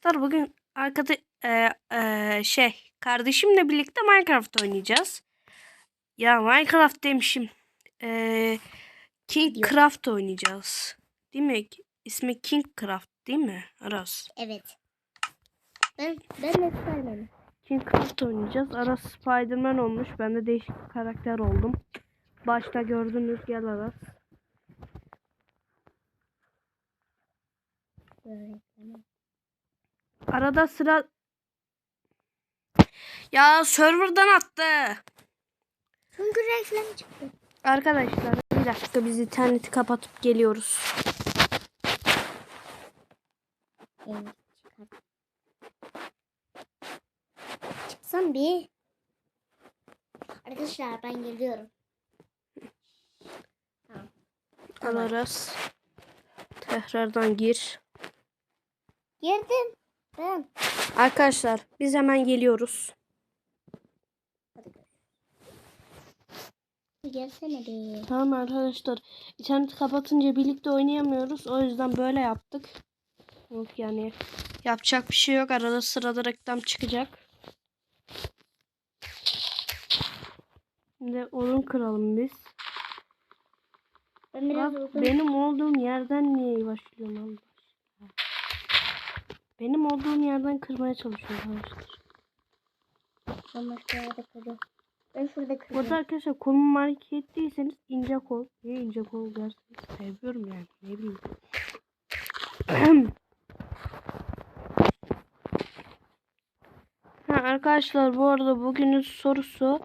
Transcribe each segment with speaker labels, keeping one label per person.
Speaker 1: arkadaşlar bugün arkada e, e, şey kardeşimle birlikte Minecraft oynayacağız. Ya Minecraft demişim. E, Kingcraft oynayacağız. Değil mi? İsmi Kingcraft değil mi? Aras.
Speaker 2: Evet. Ben ben de Spiderman'ım.
Speaker 1: Kingcraft oynayacağız. Aras Spiderman olmuş. Ben de değişik bir karakter oldum. Başta gördünüz gel Aras.
Speaker 2: Böyle.
Speaker 1: Arada sıra ya serverdan attı.
Speaker 2: Çünkü reklam çıktı.
Speaker 1: Arkadaşlar bir dakika biz interneti kapatıp geliyoruz.
Speaker 2: Evet çıkar. Çıksam bir. Arkadaşlar ben geliyorum. Tamam.
Speaker 1: Alırız. Tekrardan gir.
Speaker 2: Girdim. Ben.
Speaker 1: Arkadaşlar biz hemen geliyoruz.
Speaker 2: Gelsene bir.
Speaker 1: Tamam arkadaşlar. İnterneti kapatınca birlikte oynayamıyoruz. O yüzden böyle yaptık. Yok yani yapacak bir şey yok. Arada sırada reklam çıkacak. Şimdi odun kıralım biz.
Speaker 2: Ben biraz
Speaker 1: Bak, benim olduğum yerden niye başlıyorum Allah? Benim olduğum yerden kırmaya çalışıyorum arkadaşlar.
Speaker 2: Ben başka yerde kırıyorum. Ben şurada kırıyorum.
Speaker 1: Burada arkadaşlar konum mark ettiyseniz ince kol. Niye ince kol derseniz seviyorum yani ne bileyim. ha, arkadaşlar bu arada bugünün sorusu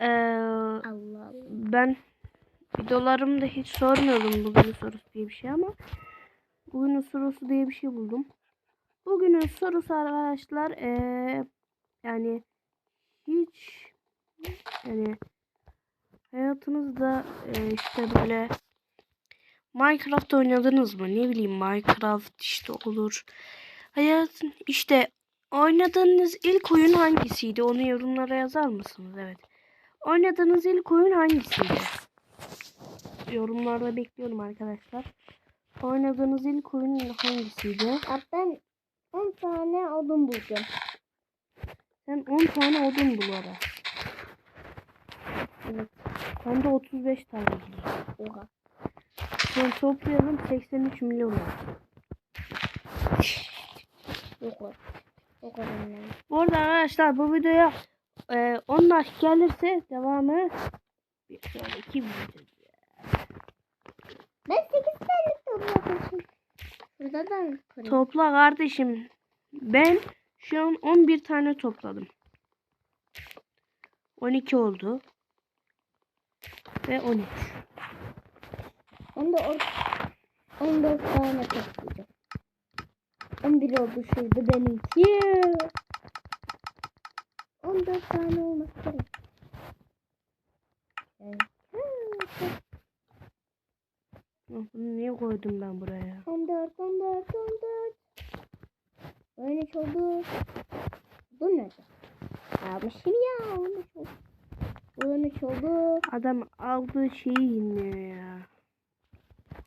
Speaker 1: eee,
Speaker 2: Allah Allah.
Speaker 1: ben videolarımda hiç sormuyordum bugünün sorusu diye bir şey ama bugünün sorusu diye bir şey buldum. Bugünün sorusu arkadaşlar eee, yani hiç yani hayatınızda eee, işte böyle Minecraft oynadınız mı? Ne bileyim Minecraft işte olur. Hayatın işte oynadığınız ilk oyun hangisiydi? Onu yorumlara yazar mısınız? Evet. Oynadığınız ilk oyun hangisiydi? Yorumlarda bekliyorum arkadaşlar. Oynadığınız ilk oyun hangisiydi?
Speaker 2: Ben 10 tane odun bulacağım.
Speaker 1: Sen 10 tane odun bul ara.
Speaker 2: Evet.
Speaker 1: Ben de 35 tane buldum.
Speaker 2: Oha.
Speaker 1: Sonra toplayalım 83 milyon oldu.
Speaker 2: Yok o. O benim.
Speaker 1: Bu arada arkadaşlar bu videoya e, 10 like gelirse devamı bir sonraki video.
Speaker 2: Ben 8 tane toplamışım. Şurada da kırayım.
Speaker 1: Topla kardeşim. Ben şu an 11 tane topladım. 12 oldu. Ve 13.
Speaker 2: Ben de or 14 tane toplayacağım. 11 oldu şurada benimki. 14 tane olması gerek. Evet.
Speaker 1: Bunu niye koydum ben buraya?
Speaker 2: 14, 14, 14. 13 oldu. Bu nerede? Almışım ya. 13 oldu. 13 oldu.
Speaker 1: Adam aldığı şeyi inmiyor ya.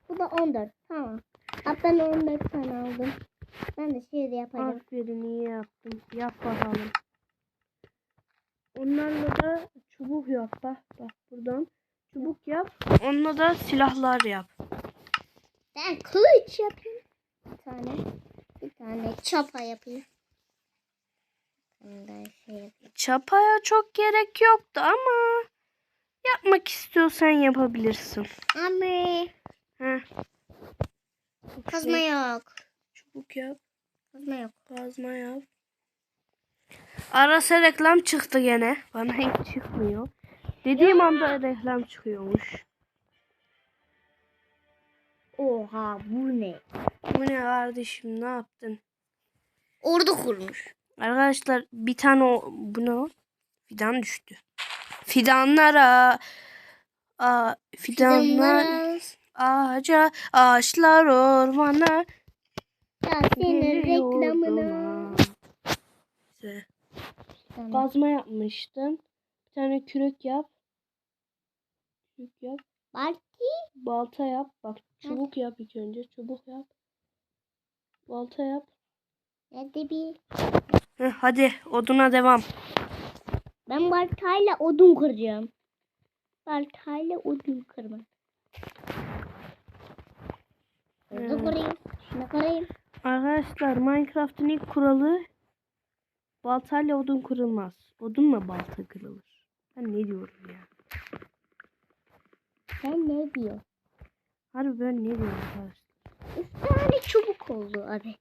Speaker 2: Bu da 14. Tamam. Abi ben 14 tane aldım. Ben de şimdi yapacağım.
Speaker 1: Aferin iyi yaptım. Yap bakalım. Onlarla da çubuk yap. Bak bak buradan. Çubuk yap. Onunla da silahlar yap.
Speaker 2: Ben kılıç yapayım. Bir tane. Bir tane çapa yapayım. Şey yapayım.
Speaker 1: Çapaya çok gerek yoktu ama yapmak istiyorsan yapabilirsin.
Speaker 2: Abi.
Speaker 1: Heh.
Speaker 2: Kazma yok.
Speaker 1: Çubuk yap.
Speaker 2: Kazma yok.
Speaker 1: Kazma yap. Arasa reklam çıktı gene. Bana hiç çıkmıyor. Dediğim anda reklam çıkıyormuş.
Speaker 2: Oha bu ne?
Speaker 1: Bu ne kardeşim ne yaptın?
Speaker 2: Ordu kurmuş.
Speaker 1: Arkadaşlar bir tane o, bu ne o? Fidan düştü. Fidanlara a, fidanlar ağaca ağaçlar ormana
Speaker 2: Ya senin reklamına.
Speaker 1: İşte. Kazma yapmıştım. Bir tane kürek yap. Kürek yap.
Speaker 2: Balti.
Speaker 1: Balta yap. Bak çubuk yap ilk önce. Çubuk yap. Balta yap.
Speaker 2: Hadi bir.
Speaker 1: Heh, hadi oduna devam.
Speaker 2: Ben baltayla odun kıracağım. Baltayla odun kırma. Hızlı
Speaker 1: Hmm.
Speaker 2: kırayım. Şunu kırayım.
Speaker 1: Arkadaşlar Minecraft'ın ilk kuralı baltayla odun kırılmaz. Odunla balta kırılır. Ben ne diyorum ya?
Speaker 2: Sen ne diyorsun?
Speaker 1: Harbi ben ne diyorum arkadaşlar?
Speaker 2: Üç tane çubuk oldu abi.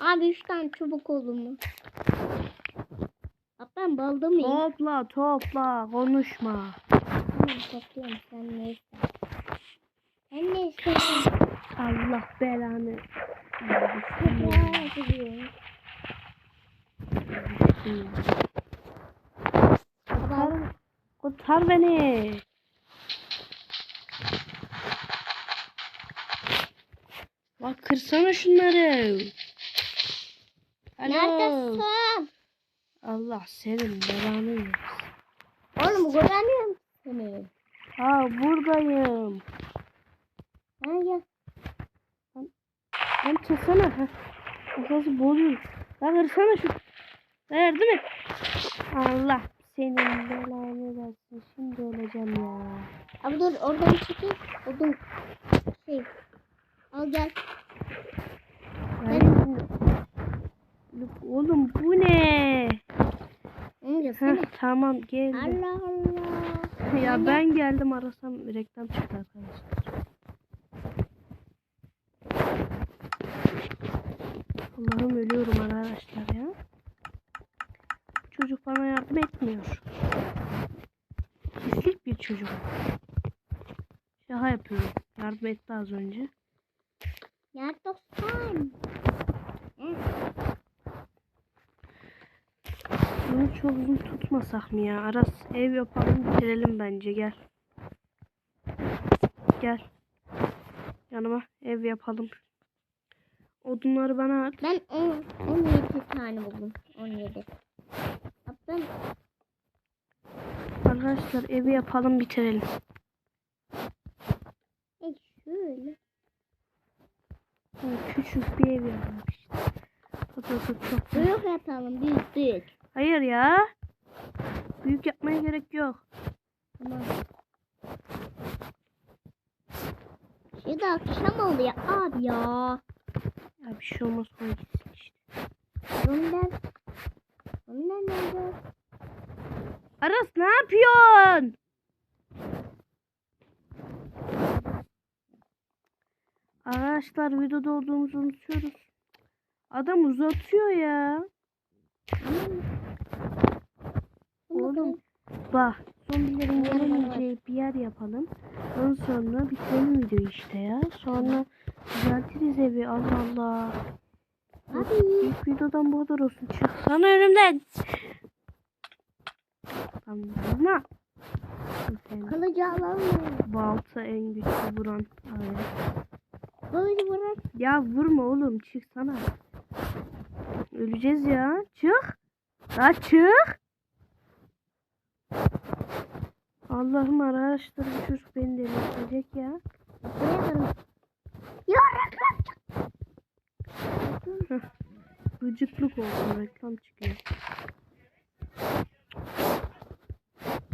Speaker 2: Abi üç tane çubuk oldu mu? Abi ben balda mıyım?
Speaker 1: Topla topla konuşma.
Speaker 2: Tamam topluyorum sen ne istersin? Sen ne istersin?
Speaker 1: Allah belanı. Kurtar, kurtar beni. Bak kırsana şunları. Alo.
Speaker 2: Neredesin?
Speaker 1: Allah senin belanı versin.
Speaker 2: Oğlum göremiyorum seni.
Speaker 1: Ha buradayım.
Speaker 2: Ha gel.
Speaker 1: Lan çıksana. Ha. Kafası bozuyor. Lan kırsana şu. Ver değil mi? Allah senin belanı versin. Şimdi öleceğim ya.
Speaker 2: Abi dur oradan çekil. Odun. Şey. Al gel.
Speaker 1: Ben... Oğlum bu ne?
Speaker 2: Onu
Speaker 1: Heh,
Speaker 2: görsene.
Speaker 1: tamam geldim.
Speaker 2: Allah Allah.
Speaker 1: Ya ben geldim arasam reklam çıktı arkadaşlar. Allah'ım ölüyorum arkadaşlar ya. Bu çocuk bana yardım etmiyor. Pislik bir çocuk. Şaka yapıyorum. Yardım etti az önce.
Speaker 2: Neredesin? Hı.
Speaker 1: Bunu çok uzun tutmasak mı ya? Aras ev yapalım bitirelim bence gel. Gel. Yanıma ev yapalım. Odunları bana at.
Speaker 2: Ben 10, 17 tane buldum. 17. Abi ben
Speaker 1: Arkadaşlar evi yapalım bitirelim.
Speaker 2: e, şöyle.
Speaker 1: Yani küçük bir ev yapalım işte. Tut, tut, tut, çok büyük.
Speaker 2: Büyük yapalım. Büyük
Speaker 1: Hayır ya. Büyük yapmaya gerek yok.
Speaker 2: Tamam. Şimdi akşam oldu ya abi ya.
Speaker 1: Ya bir şey olmaz koy gitsin işte.
Speaker 2: Bundan. Bundan nerede?
Speaker 1: Aras ne yapıyorsun? Arkadaşlar videoda olduğumuzu unutuyoruz. Adam uzatıyor ya. Bak zombilerin gelemeyeceği bir yer yapalım. Ondan sonra bitirelim videoyu işte ya. Sonra düzeltiriz evi Allah Allah.
Speaker 2: Abi.
Speaker 1: İlk videodan bu kadar olsun. Çıksana önümden. Tamam.
Speaker 2: Kılıcı mı?
Speaker 1: balta en güçlü vuran. alet.
Speaker 2: Kılıcı bırak.
Speaker 1: Ya vurma oğlum çıksana. Öleceğiz ya. Çık. Ya çık. Allah'ım arkadaşlar bu çocuk beni delirtecek ya.
Speaker 2: Buraya kırın. Ya reklam
Speaker 1: Gıcıklık olsun reklam çıkıyor.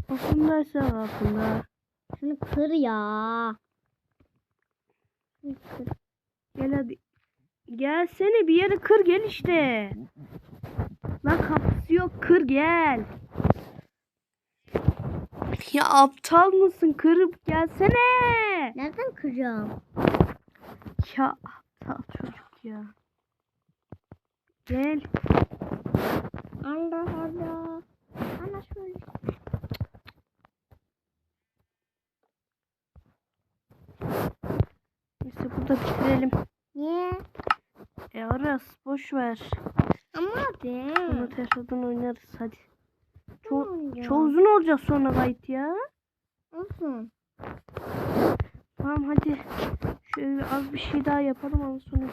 Speaker 1: Aklımdaysa aklımda.
Speaker 2: Şunu kır ya. Şunu kır.
Speaker 1: Gel hadi. Gelsene bir yere kır gel işte. Lan kapısı yok kır gel. Ya aptal mısın kırıp gelsene.
Speaker 2: Nereden kıracağım?
Speaker 1: Ya aptal çocuk ya. Gel.
Speaker 2: Allah Allah. Ana şöyle.
Speaker 1: Neyse burada bitirelim.
Speaker 2: Niye?
Speaker 1: E Aras boş ver.
Speaker 2: Ama abi.
Speaker 1: Sonra tekrardan oynarız hadi.
Speaker 2: Ya.
Speaker 1: çok uzun olacak sonra kayıt ya.
Speaker 2: Olsun.
Speaker 1: Tamam hadi. Şöyle az bir şey daha yapalım ama sonra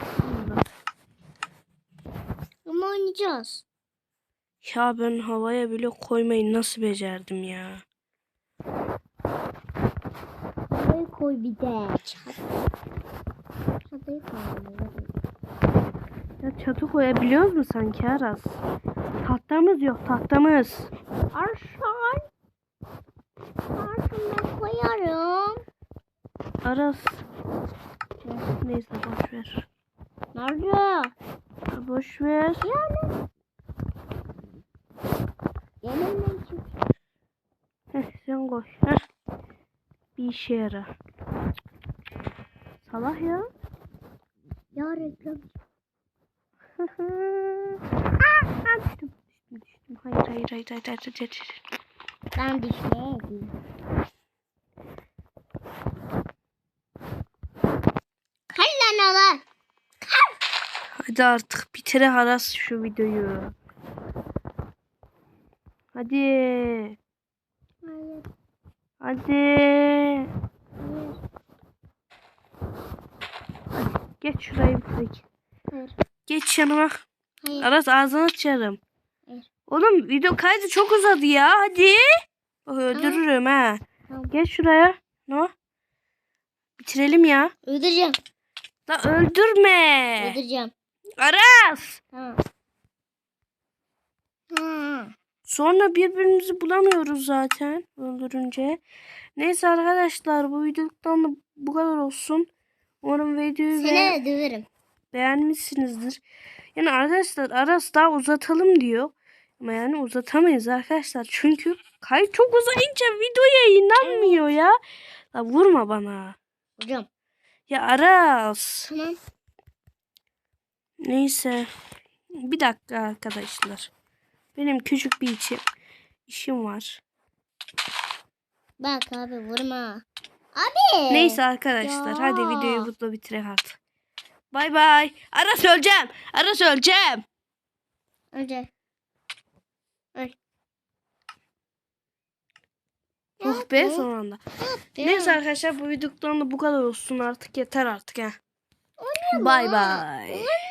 Speaker 1: zaten.
Speaker 2: Ama oynayacağız.
Speaker 1: Ya ben havaya bile koymayı nasıl becerdim ya.
Speaker 2: Çatayı koy bir de. Çat. Çatayı koy.
Speaker 1: Ya çatı koyabiliyoruz mu sanki Aras? Tahtamız yok tahtamız.
Speaker 2: Koyarım.
Speaker 1: Aras. Neyse boş ver.
Speaker 2: Nerede?
Speaker 1: Boş ver.
Speaker 2: Yani. Yeminle çık.
Speaker 1: Heh, sen koy. Heh. Bir işe yara. Salak ya.
Speaker 2: Ya reklam.
Speaker 1: Aa, düştüm. Düştüm düştüm. Hayır hayır hayır hayır hayır. hayır.
Speaker 2: Ben düşmeye gideyim. Kaç tane var?
Speaker 1: Hadi artık bitire Aras şu videoyu. Hadi.
Speaker 2: Hayır.
Speaker 1: Hadi.
Speaker 2: Hayır.
Speaker 1: Geç şurayı.
Speaker 2: Hayır.
Speaker 1: Geç yanıma.
Speaker 2: Hayır.
Speaker 1: Aras ağzını açarım.
Speaker 2: Hayır.
Speaker 1: Oğlum video kaydı çok uzadı ya. Hadi. Bak öldürürüm ha.
Speaker 2: Tamam.
Speaker 1: Geç şuraya. No. Bitirelim ya.
Speaker 2: Öldüreceğim.
Speaker 1: La öldürme.
Speaker 2: Öldüreceğim.
Speaker 1: Aras. Sonra birbirimizi bulamıyoruz zaten öldürünce. Neyse arkadaşlar bu videodan da bu kadar olsun. Umarım videoyu be-
Speaker 2: Seni döverim.
Speaker 1: beğenmişsinizdir. Yani arkadaşlar Aras daha uzatalım diyor. Ama yani uzatamayız arkadaşlar. Çünkü kayıt çok uzayınca video yayınlanmıyor ya. La vurma bana.
Speaker 2: Hocam.
Speaker 1: Ya Aras.
Speaker 2: Tamam.
Speaker 1: Neyse. Bir dakika arkadaşlar. Benim küçük bir içim, işim var.
Speaker 2: Bak abi vurma. Abi.
Speaker 1: Neyse arkadaşlar
Speaker 2: Ya.
Speaker 1: hadi videoyu burada bitirelim artık. Bay bay. Aras öleceğim. Aras öleceğim.
Speaker 2: Önce. Öl.
Speaker 1: Oh be son anda.
Speaker 2: Neyse.
Speaker 1: Neyse arkadaşlar bu videodan da bu kadar olsun artık yeter artık ha. Bay bay.